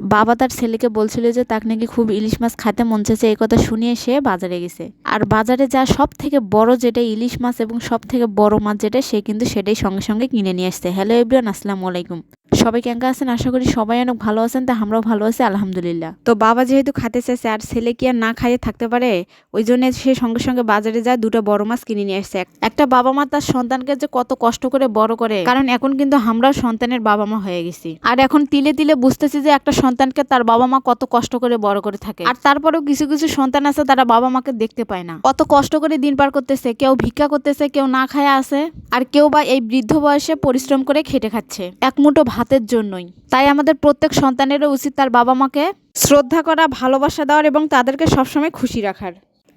বাবা তার ছেলেকে বলছিল যে, তাকে নাকি খুব ইলিশ মাছ খাতে মন চাইছে। এই কথা শুনিয়ে সে বাজারে গেছে। আর বাজারে যা সব থেকে বড় যেটা ইলিশ মাছ এবং সব থেকে বড় মাছ যেটা, সে কিন্তু সেটাই সঙ্গে সঙ্গে কিনে নিয়ে আসছে। হ্যালো এভরিওয়ান আসসালামু আলাইকুম। সবাই কেঙ্কা আছেন? আশা করি সবাই অনেক ভালো আছেন, তা আমরাও ভালো আছি, আলহামদুলিল্লাহ। তো বাবা যেহেতু খাতে চাইছে আর ছেলে কি আর না খাইয়ে থাকতে পারে? ওই জন্য সে সঙ্গে সঙ্গে বাজারে যায়, দুটো বড় মাছ কিনে নিয়ে আসছে। একটা বাবা মা তার সন্তানকে যে কত কষ্ট করে বড় করে, কারণ এখন কিন্তু আমরাও সন্তানের বাবা মা হয়ে গেছি। আর এখন তিলে তিলে বুঝতেছি যে একটা সন্তানকে তার বাবা মা কত কষ্ট করে বড় করে থাকে। আর তারপরেও কিছু কিছু সন্তান আছে, তারা বাবা মাকে দেখতে পায় না। কত কষ্ট করে দিন পার করতেছে, কেউ ভিক্ষা করতেছে, কেউ না খায় আছে, আর কেউ বা এই বৃদ্ধ বয়সে পরিশ্রম করে খেটে খাচ্ছে। এক মুঠো ভাতের জন্যই। তাই আমাদের প্রত্যেক সন্তানেরও উচিত তার বাবা মাকে শ্রদ্ধা করা, ভালোবাসা দেওয়ার এবং তাদেরকে সবসময় খুশি রাখার।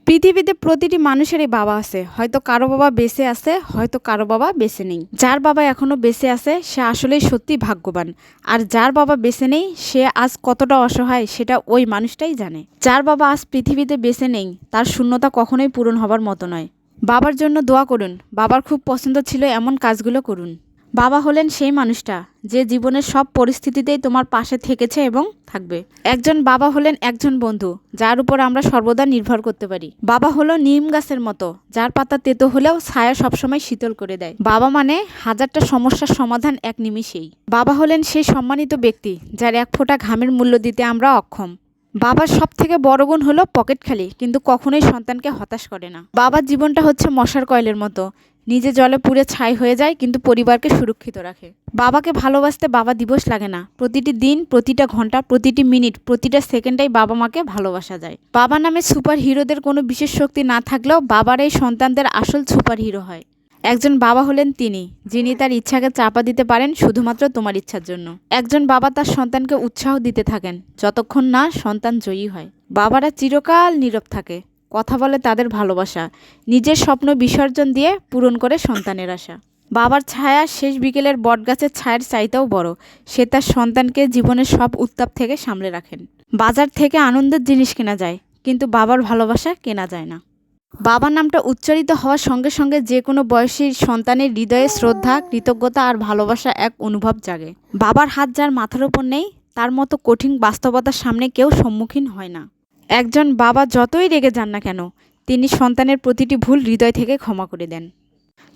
পৃথিবীতে প্রতিটি মানুষেরই বাবা আছে। হয়তো কারও বাবা বেঁচে আছে, হয়তো কারও বাবা বেঁচে নেই। যার বাবা এখনও বেঁচে আছে, সে আসলেই সত্যি ভাগ্যবান। আর যার বাবা বেঁচে নেই, সে আজ কতটা অসহায় সেটা ওই মানুষটাই জানে। যার বাবা আজ পৃথিবীতে বেঁচে নেই, তার শূন্যতা কখনোই পূরণ হবার মতো নয়। বাবার জন্য দোয়া করুন। বাবার খুব পছন্দ ছিল এমন কাজগুলো করুন। বাবা হলেন সেই মানুষটা যে জীবনের সব পরিস্থিতিতেই তোমার পাশে থেকেছে এবং থাকবে। একজন বাবা হলেন একজন বন্ধু, যার উপর আমরা সর্বদা নির্ভর করতে পারি। বাবা হলো নিম গাছের মতো, যার পাতা তেতো হলেও ছায়া সবসময় শীতল করে দেয়। বাবা মানে হাজারটা সমস্যার সমাধান এক নিমিষেই। বাবা হলেন সেই সম্মানিত ব্যক্তি, যার এক ফোঁটা ঘামের মূল্য দিতে আমরা অক্ষম। বাবার সব থেকে বড় গুণ হলো পকেট খালি, কিন্তু কখনোই সন্তানকে হতাশ করে না। বাবার জীবনটা হচ্ছে মশার কয়েলের মতো নিজে জলে পুড়ে ছাই হয়ে যায়, কিন্তু পরিবারকে সুরক্ষিত রাখে। বাবাকে ভালোবাসতে বাবা দিবস লাগে না। প্রতিটি দিন, প্রতিটা ঘণ্টা, প্রতিটি মিনিট, প্রতিটা সেকেন্ডেই বাবা মাকে ভালোবাসা যায়। বাবা নামে সুপার হিরোদের কোনো বিশেষ শক্তি না থাকলেও বাবার এই সন্তানদের আসল সুপার হিরো হয়। একজন বাবা হলেন তিনি, যিনি তার ইচ্ছাকে চাপা দিতে পারেন শুধুমাত্র তোমার ইচ্ছার জন্য। একজন বাবা তার সন্তানকে উৎসাহ দিতে থাকেন, যতক্ষণ না সন্তান জয়ী হয়। বাবারা চিরকাল নীরব থাকে। কথা বলে তাদের ভালোবাসা, নিজের স্বপ্ন বিসর্জন দিয়ে পূরণ করে সন্তানের আশা। বাবার ছায়া শেষ বিকেলের বটগাছের ছায়ের চাইতেও বড়, সে তার সন্তানকে জীবনের সব উত্তাপ থেকে সামলে রাখেন। বাজার থেকে আনন্দের জিনিস কেনা যায়, কিন্তু বাবার ভালোবাসা কেনা যায় না। বাবার নামটা উচ্চারিত হওয়ার সঙ্গে সঙ্গে যে কোনো বয়সী সন্তানের হৃদয়ে শ্রদ্ধা, কৃতজ্ঞতা আর ভালোবাসা এক অনুভব জাগে। বাবার হাত যার মাথার ওপর নেই, তার মতো কঠিন বাস্তবতার সামনে কেউ সম্মুখীন হয় না। একজন বাবা যতই রেগে যান না কেন, তিনি সন্তানের প্রতিটি ভুল হৃদয় থেকে ক্ষমা করে দেন।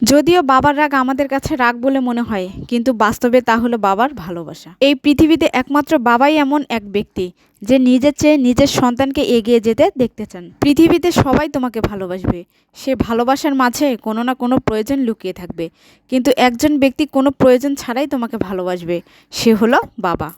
যদিও বাবার রাগ আমাদের কাছে রাগ বলে মনে হয়, কিন্তু বাস্তবে তা হলো বাবার ভালোবাসা। এই পৃথিবীতে একমাত্র বাবাই এমন এক ব্যক্তি, যে নিজের চেয়ে নিজের সন্তানকে এগিয়ে যেতে দেখতে চান। পৃথিবীতে সবাই তোমাকে ভালোবাসবে। সে ভালোবাসার মাঝে কোনো না কোনো প্রয়োজন লুকিয়ে থাকবে, কিন্তু একজন ব্যক্তি কোনো প্রয়োজন ছাড়াই তোমাকে ভালোবাসবে, সে হলো বাবা।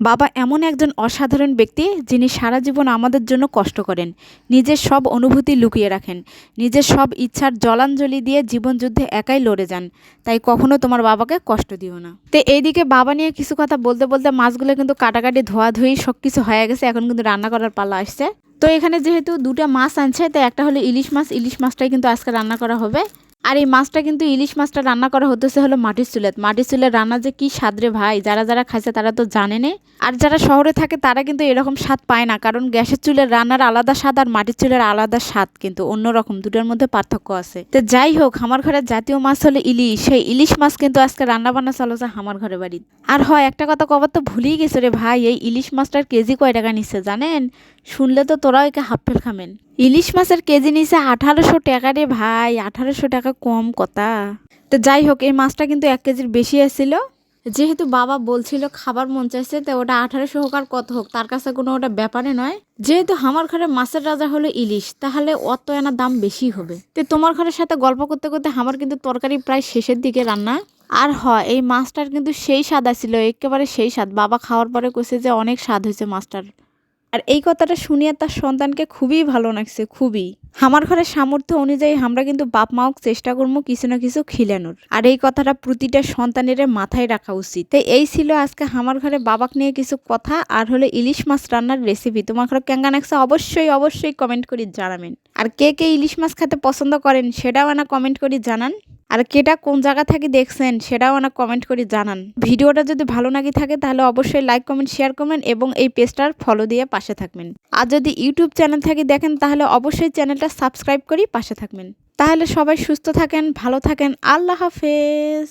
বাবা এমন একজন অসাধারণ ব্যক্তি যিনি সারা জীবন আমাদের জন্য কষ্ট করেন, নিজের সব অনুভূতি লুকিয়ে রাখেন, নিজের সব ইচ্ছার জলাঞ্জলি দিয়ে জীবনযুদ্ধে একাই লড়ে যান। তাই কখনো তোমার বাবাকে কষ্ট দিও না। তো এইদিকে বাবা নিয়ে কিছু কথা বলতে বলতে মাছগুলো কিন্তু কাটাকাটি ধোয়াধুয়ি সব কিছু হয়ে গেছে, এখন কিন্তু রান্না করার পালা আসছে। তো এখানে যেহেতু দুটো মাছ আনছে, তো একটা হলো ইলিশ মাছ, ইলিশ মাছটাই কিন্তু আজকে রান্না করা হবে। আর এই মাছটা কিন্তু ইলিশ মাছটা রান্না করা হতেছে হলো মাটির চুলেত মাটির চুলের রান্না যে কি স্বাদ রে ভাই? যারা যারা খাইছে তারা তো জানে আর যারা শহরে থাকে তারা কিন্তু এরকম স্বাদ পায় না, কারণ গ্যাসের চুলের রান্নার আলাদা স্বাদ আর মাটির চুলের আলাদা স্বাদ কিন্তু অন্যরকম, দুটোর মধ্যে পার্থক্য আছে। তো যাই হোক, আমার ঘরের জাতীয় মাছ হলো ইলিশ। সেই ইলিশ মাছ কিন্তু আজকে রান্না বান্না চলেছে আমার ঘরে বাড়ি আর হয়, একটা কথা কবার তো ভুলেই গেছে রে ভাই, এই ইলিশ মাছটার কেজি কয় টাকা নিচ্ছে জানেন? শুনলে তো তোরা একে হাফ ফেল খামেন। ইলিশ মাছের কেজি নিছে আঠারোশো টাকা রে ভাই, আঠারোশো টাকা কম কথা। তো যাই হোক, এই মাছটা কিন্তু এক কেজির বেশি আসছিল যেহেতু বাবা বলছিল খাবার মন চাইছে, তো ওটা আঠারোশো হোক আর কত হোক, তার কাছে কোনো ওটা ব্যাপারে নয়। যেহেতু আমার ঘরে মাছের রাজা হলো ইলিশ, তাহলে অত এনা দাম বেশি হবে। তো তোমার ঘরের সাথে গল্প করতে করতে আমার কিন্তু তরকারি প্রায় শেষের দিকে রান্না। আর হয়, এই মাছটার কিন্তু সেই স্বাদ ছিল একেবারে সেই স্বাদ। বাবা খাওয়ার পরে কইছে যে অনেক স্বাদ হয়েছে মাছটার। আর এই কথাটা শুনিয়ে তার সন্তানকে খুবই ভালো লাগছে, খুবই। আমার ঘরের সামর্থ্য অনুযায়ী আমরা কিন্তু বাপ মাও চেষ্টা করব কিছু না কিছু খিলানোর। আর এই কথাটা প্রতিটা সন্তানের মাথায় রাখা উচিত। তাই এই ছিল আজকে আমার ঘরে বাবাক নিয়ে কিছু কথা আর হলো ইলিশ মাছ রান্নার রেসিপি তোমার ঘরে ক্যাঙ্গা নাকছে অবশ্যই অবশ্যই কমেন্ট করে জানাবেন। আর কে কে ইলিশ মাছ খেতে পছন্দ করেন সেটাও আনা কমেন্ট করে জানান। আর কেটা কোন জায়গা থেকে দেখছেন সেটাও অনেক কমেন্ট করে জানান। ভিডিওটা যদি ভালো লাগে থাকে তাহলে অবশ্যই লাইক কমেন্ট শেয়ার করবেন এবং এই পেজটার ফলো দিয়ে পাশে থাকবেন। আর যদি ইউটিউব চ্যানেল থেকে দেখেন তাহলে অবশ্যই চ্যানেলটা সাবস্ক্রাইব করি পাশে থাকবেন। তাহলে সবাই সুস্থ থাকেন, ভালো থাকেন, আল্লাহ হাফেজ।